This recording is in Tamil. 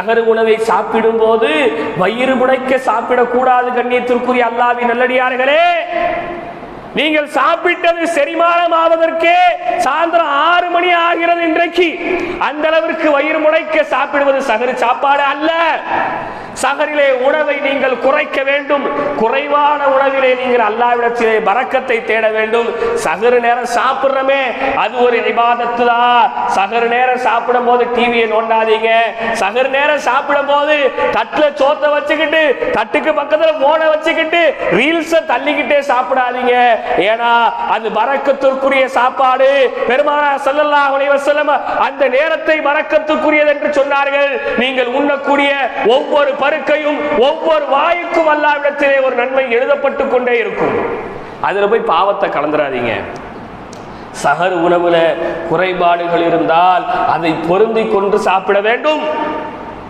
அகரு உணவை சாப்பிடும் போது வயிறு முடைக்க சாப்பிடக்கூடாது கண்ணியத்திற்குரிய அல்லாவின் நல்லடியார்களே. நீங்கள் சாப்பிட்டது செரிமானம் ஆவதற்கே சாயந்தரம் ஆறு மணி ஆகிறது இன்றைக்கு. அந்த அளவிற்கு வயிறு முடைக்க சாப்பிடுவது சகரு சாப்பாடு அல்ல. சகரிலே உணவை நீங்கள் குறைக்க வேண்டும். குறைவான உணவிலே நீங்கள் அல்லாவிடத்திலே பறக்கத்தை தேட வேண்டும். சகரு நேரம் சாப்பிடுறமே அது ஒரு விவாதத்து தான். சகரு நேரம் சாப்பிடும் போது டிவியை நோண்டாதீங்க. சகரு நேரம் சாப்பிடும் போது தட்டுல சோத்தை வச்சுக்கிட்டு தட்டுக்கு பக்கத்துல போனை வச்சுக்கிட்டு ரீல்ஸ தள்ளிக்கிட்டே சாப்பிடாதீங்க. ஏன்னா அது பறக்கத்திற்குரிய சாப்பாடு. பெருமானா செல்லல்லா அலைஹி அந்த நேரத்தை பறக்கத்துக்குரியது என்று சொன்னார்கள். நீங்கள் உண்ணக்கூடிய ஒவ்வொரு பருக்கையும் ஒவ்வொரு வாயுக்கும் அல்லாவிடத்திலே ஒரு நன்மை எழுதப்பட்டு கொண்டே இருக்கும். அதில் போய் பாவத்தை கலந்துராதீங்க சகர் உணவுல குறைபாடுகள் இருந்தால் அதை பொருந்தி கொண்டு சாப்பிட வேண்டும்.